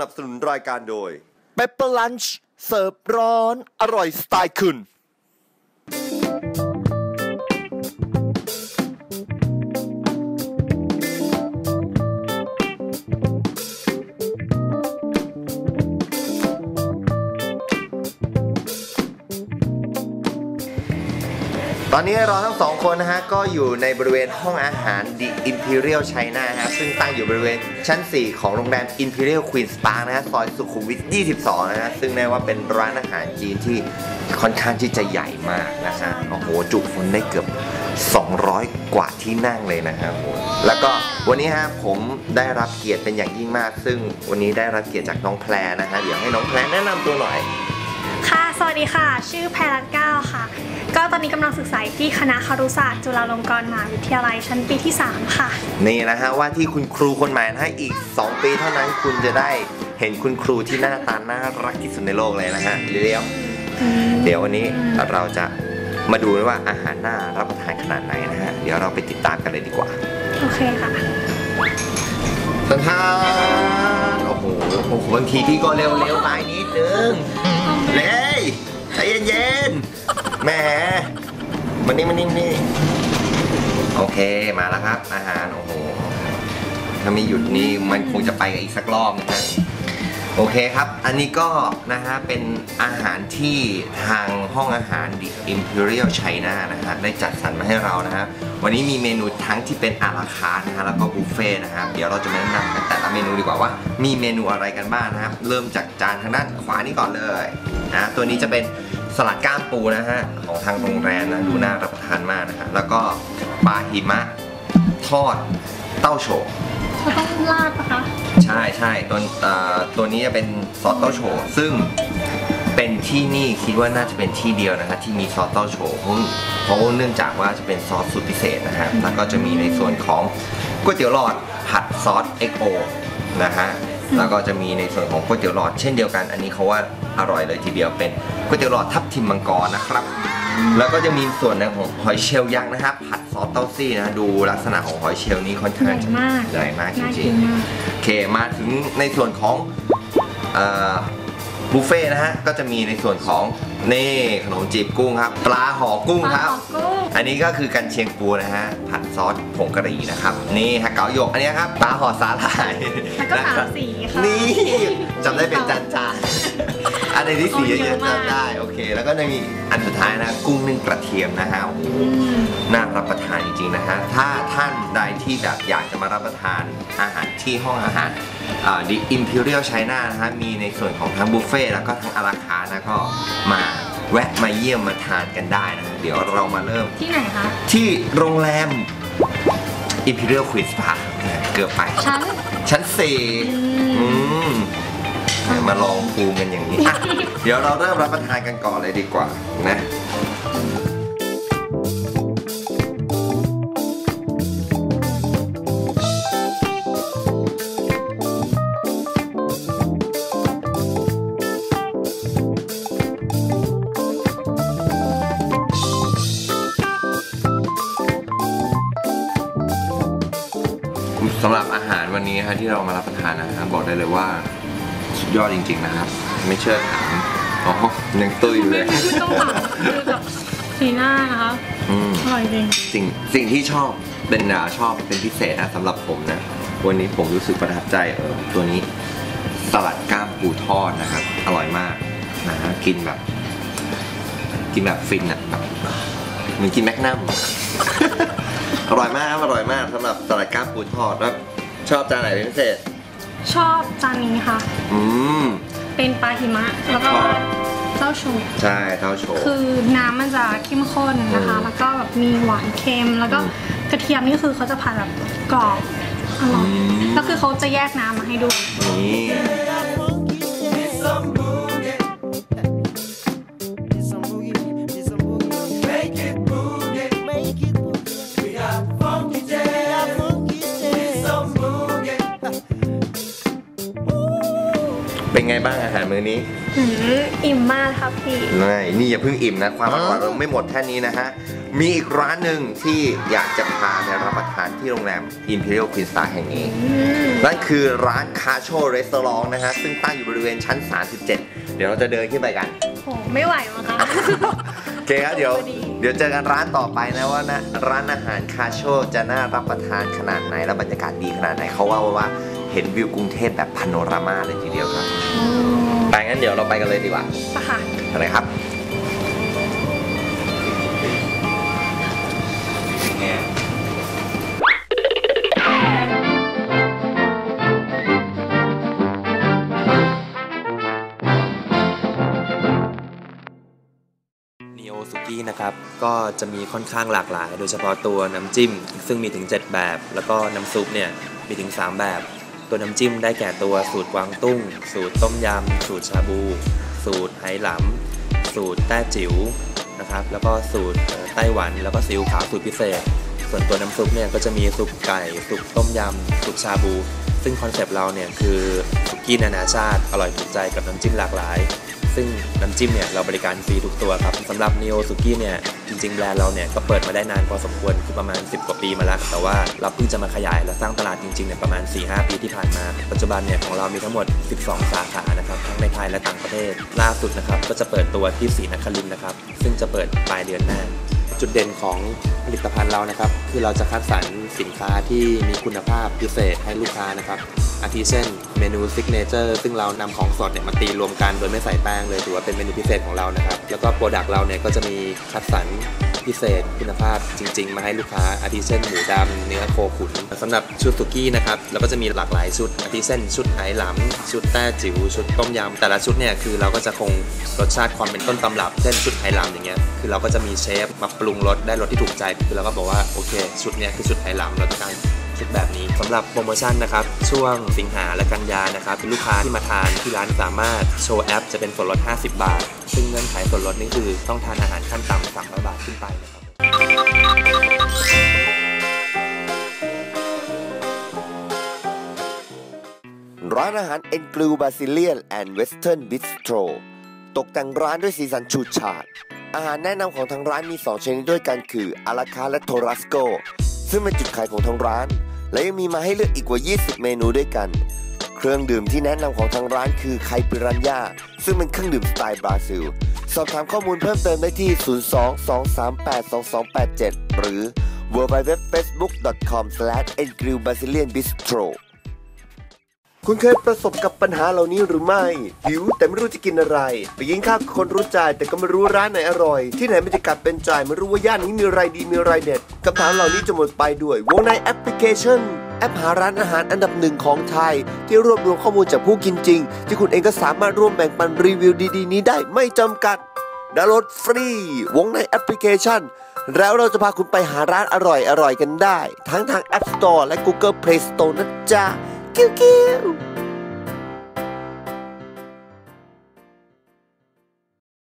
นับสนุนรายการโดยเปปเปอร์ลันช์เสิร์ฟร้อน อร่อยสไตล์คุณ ตอนนี้เราทั้งสองคนนะฮะ ก็อยู่ในบริเวณห้องอาหาร The Imperial China ฮะ ซึ่งตั้งอยู่บริเวณชั้น 4 ของโรงแรม Imperial Queen's Park นะฮะ ซอยสุขุมวิท 22 นะฮะ ซึ่งแน่ว่าเป็นร้านอาหารจีนที่ค่อนข้างที่จะใหญ่มากนะฮะ โอ้โห จุคนได้เกือบ 200 กว่าที่นั่งเลยนะฮะแล้วก็วันนี้ฮะผมได้รับเกียรติเป็นอย่างยิ่งมาก ซึ่งวันนี้ได้รับเกียรติจากน้องแพรนะฮะ เดี๋ยวให้น้องแพรแนะนำตัวหน่อย ค่ะ สวัสดีค่ะ ชื่อแพรรัตน์เก้าค่ะ ก็ตอนนี้กำลังศึกษาอยู่ที่คณะครุศาสตร์จุฬาลงกรณ์มหาวิทยาลัยชั้นปีที่ 3 ค่ะ นี่นะฮะว่าที่คุณครูคนใหม่นะฮะอีก 2 ปีเท่านั้นคุณจะได้เห็นคุณครูที่หน้าตาน่ารักที่สุดในโลกเลยนะฮะเดี๋ยวเดี๋ยววันนี้เราจะมาดูว่าอาหารน่ารับประทานขนาดไหนนะฮะเดี๋ยวเราไปติดตามกันเลยดีกว่า โอเคค่ะทันทานโอ้โหโอ้โหบางทีพี่ก็เร็วเร็วๆไปนิดนึงเลยใจเย็นๆ แหมมันนี่มันนี่นี่โอเคมาแล้วครับ อาหารโอ้โหถ้าไม่หยุดนี่มันคงจะไปอีกสักรอบนะโอเคครับ อันนี้ก็นะฮะเป็นอาหารที่ทางห้องอาหาร The Imperial China นะฮะได้จัดสรรมาให้เรานะฮะวันนี้มีเมนูทั้งที่เป็นอาราคาร์นะฮะแล้วก็บุฟเฟ่นะครับเดี๋ยวเราจะมาแนะนำกันแต่ละเมนูดีกว่าว่า มีเมนูอะไรกันบ้างนะครับ เริ่มจากจานทางด้านขวานี่ก่อนเลยนะตัวนี้จะเป็น สลัดก้ามปูนะฮะของทางโรงแรมนะดูน่ารับประทานมากนะฮะแล้วก็ปลาหิมะทอดเต้าโฉกเขาต้องราดปะคะใช่ใช่ตัวเอ่อตัวนี้จะเป็นซอสเต้าโฉซึ่งเป็นที่นี่คิดว่าน่าจะเป็นที่เดียวนะฮะที่มีซอสเต้าโฉเพราะเพราะเนื่องจากว่าจะเป็นซอสสูตรพิเศษนะฮะแล้วก็จะมีในส่วนของก๋วยเตี๋ยวหลอดผัดซอส XO นะฮะ แล้วก็จะมีในส่วนของก๋วยเตี๋ยวหลอดเช่นเดียวกัน อันนี้เขาว่าอร่อยเลยทีเดียวเป็นก๋วยเตี๋ยวหลอดทับทิมมังกรนะครับ แล้วก็จะมีส่วนในของหอยเชลล์ยักษ์นะครับผัดซอสเต้าซี่นะดูลักษณะของหอยเชลล์นี้ค่อนข้างจะใหญ่มากใหญ่มากจน่าริกิงนๆมากโอเคมาถึงในส่วนของเอ่อบุฟเฟ่ต์นะฮะก็จะมีในส่วนของนี่ขนมจีบกุ้งครับ ปลาห่อกุ้งครับปลาห่อกุ้ง อันนี้ก็คือกันเชียงปูนะฮะผัดซอสผงกะหรี่นะครับ นี่ฮะเก๋าหยกอันนี้ครับปลาห่อสาหร่ายแล้วก็นะสาคมรับสีค่ะ นี่จำได้เป็นจานจานๆอันไหนที่สีโอ้เยเยอะอะๆมากจำได้โอเค แล้วก็จะมีอันสุดท้ายนะ กุ้งนึ่งกระเทียมนะฮะโอ้โหอืมน่ารับประทานจริงๆนะฮะถ้าท่านใดที่แบบอยากจะมารับประทานอาหารที่ห้องอาหารอ่า The Imperial China นะฮะมีในส่วนของทั้งบุฟเฟ่ต์แล้วก็ทั้งอาราคาร์ทนะก็มา แวะมาเยี่ยมมาทานกันได้นะฮะเดี๋ยวเรามาเริ่ม ที่ไหนคะ ที่โรงแรม Imperial Queen's Park นะเกือบไป ชั้น ชั้นสี่อือืมมมาลองภูมิกันอย่างนี้อะเดี๋ยวเราเริ่มรับประทานกันก่อนเลยดีกว่านะ สำหรับอาหารวันนี้ฮะที่เรามารับประทานนะครับบอกได้เลยว่าสุดยอดจริง ๆ นะครับ ไม่เชื่อถามอ๋อยังตุ้ยอยู่เลยไม่ต้องหวังคือแบบสีหน้านะคะอืมอร่อยจริงสิ่งสิ่งที่ชอบเป็นอ่าชอบเป็นพิเศษนะสำหรับผมนะ วันนี้ผมรู้สึกประทับใจเออตัวนี้สลัดก้ามปูทอดนะครับ อร่อยมากนะฮะกินแบบ กินแบบฟินอะแบบเหมือนกินแมกนัม อร่อยมากครับอร่อยมากสำหรับสลัดก้ามปูทอดแล้วชอบจานไหนเป็นพิเศษ ชอบจานนี้ค่ะ อืม เป็นปลาหิมะ แล้วก็เต้าชูใช่เท่าโชว์ คือน้ำมันจะเข้มข้นนะคะ อืม แล้วก็แบบมีหวานเค็ม แล้วก็อืมกระเทียมนี่คือเขาจะผัดแบบกรอบอร่อยอืมแล้วคือเขาจะแยกน้ำมาให้ด้วยนี่ ไงไงบ้างอาหารมื้อนี้หืมอิ่มมากครับพี่ไม่นี่อย่าเพิ่งอิ่มนะ ความอร่อยเราไม่หมดแค่นี้นะฮะ มีอีกร้านหนึ่งที่อยากจะพาไปรับประทานที่โรงแรม Imperial Queen Star แห่งนี้อืมนั่นคือร้านคาโชเรส a u รองนะฮะ ซึ่งตั้งอยู่บริเวณชั้น 37 เดี๋ยวเราจะเดินขึ้นไปกันโหไม่ไหวมั้งคะโอเคครับเดี๋ยวพอดีเดี๋ยวเจอกันร้านต่อไปนะว่านะร้านอาหารคาโชจะน่ารับประทานขนาดไหนและบรรยากาศดีขนาดไหนเขาว่าว่า เห็นวิวกรุงเทพแบบพาโนรามาเลยทีเดียวครับไปงั้นเดี๋ยวเราไปกันเลยดีกว่าปะค่ะอะไรครับนีโอสุกี้นะครับ ก็จะมีค่อนข้างหลากหลาย โดยเฉพาะตัวน้ำจิ้ม ซึ่งมีถึง 7 แบบ แล้วก็น้ำซุปเนี่ย มีถึง 3 แบบ ตัวน้ำจิ้มได้แก่ตัวสูตรกวางตุ้ง สูตรต้มยำ สูตรชาบู สูตรไหหลำ สูตรแต้จิ๋วนะครับ แล้วก็สูตรไต้หวัน แล้วก็ซิวขาวสูตรพิเศษ ส่วนตัวน้ำซุปเนี่ยก็จะมีซุปไก่ ซุปต้มยำ ซุปชาบู ซึ่งคอนเซปต์เราเนี่ยคือสุกี้นานาชาติ อร่อยถูกใจกับน้ำจิ้มหลากหลาย ซึ่งน้ำจิ้มเนี่ยเราบริการฟรีทุกตัวครับสำหรับ Neo Suki เนี่ย ริงๆแบรนด์เราเนี่ยก็เปิดมาได้นานพอสมควรคือประมาณ 10 กว่าปีมาแล้ว แต่ว่าเราเพิ่งจะมาขยายและสร้างตลาดจริงๆเนี่ยประมาณ 4-5 ปีที่ผ่านมา ปัจจุบันเนี่ยของเรามีทั้งหมด 12 สาขานะครับทั้งในไทยและต่างประเทศล่าสุดนะครับก็จะเปิดตัวที่ศรีนครินทร์นะครับซึ่งจะเปิดปลายเดือนหน้าจุดเด่นของผลิตภัณฑ์เรานะครับ คือเราจะคัดสรรสินค้าที่มีคุณภาพพิเศษให้ลูกค้านะครับ อาทิเช่นเมนูซิกเนเจอร์ซึ่งเรานำของสดเนี่ยมาตีรวมกันโดยไม่ใส่แป้งเลยถือว่าเป็นเมนูพิเศษของเรานะครับ แล้วก็โปรดักต์เราเนี่ยก็จะมีคัดสรรพิเศษคุณภาพจริง ๆ มาให้ลูกค้าอาทิเช่นหมูดำเนื้อโคขุนสำหรับชุดสุกี้นะครับเราก็จะมีหลากหลายชุดอาทิเช่น ชุดไหหลำชุดแต้จิ๋วชุดต้มยำแต่ละชุดเนี่ยคือเราก็จะคงรสชาติความเป็นต้นตำรับเช่นชุดไหหลำอย่างเงี้ยคือเราก็จะมีเชฟมาปรุงรสได้รสที่ถูกใจคือเราก็บอกว่าโอเค ชุดเนี้ยคือชุดไหหลำเราต้องการ ชุดแบบนี้สำหรับโปรโมชั่นนะครับ ช่วงสิงหาและกันยานะครับลูกค้าที่มาทานที่ร้านสามารถโชว์แอปจะเป็นส่วนลด 50 บาท ซึ่งเงื่อนไขส่วนลดนี่คือต้องทานอาหารขั้นต่ำ300บาทขึ้นไปนะครับร้านอาหารเอ็นกลูบาซิเลียนแอนด์เวสเทิร์นบิสโตรตกแต่งร้านด้วยสีสันฉูดฉาด อาหารแนะนำของทางร้านมี 2 ชนิดด้วยกันคืออาราคาและโทรัสโก ซึ่งเป็นจุดขายของทางร้าน และยังมีมาให้เลือกอีกกว่า 20 เมนูด้วยกัน เครื่องดื่มที่แนะนำของทางร้านคือไคปิรันยาซึ่งเป็นเครื่องดื่มสไตล์บราซิล สอบถามข้อมูลเพิ่มเติมได้ที่ 02-238-2287 หรือ www.facebook.com/engrillbrazilianbistro คุณเคยประสบกับปัญหาเหล่านี้หรือไม่หิวแต่ไม่รู้จะกินอะไร ไปกินข้าวกับคนรู้ใจแต่ก็ไม่รู้ร้านไหนอร่อย ที่ไหนบรรยากาศเป็นใจไม่รู้ว่าย่านนี้มีอะไรดีมีอะไรเด็ดคำถามเหล่านี้จะหมดไปด้วย วงในแอปพลิเคชันแอปหาร้านอาหารอันดับหนึ่งของไทย ที่รวบรวมข้อมูลจากผู้กินจริง ที่คุณเองก็สามารถร่วมแบ่งปันรีวิวดีๆ นี้ได้ไม่จำกัดดาวน์โหลดฟรี วงในแอปพลิเคชัน แล้วเราจะพาคุณไปหาร้านอร่อยๆกันได้ ทั้งทาง App Store และ Google Play Store นะจ๊ะ กิ้วกิ้ว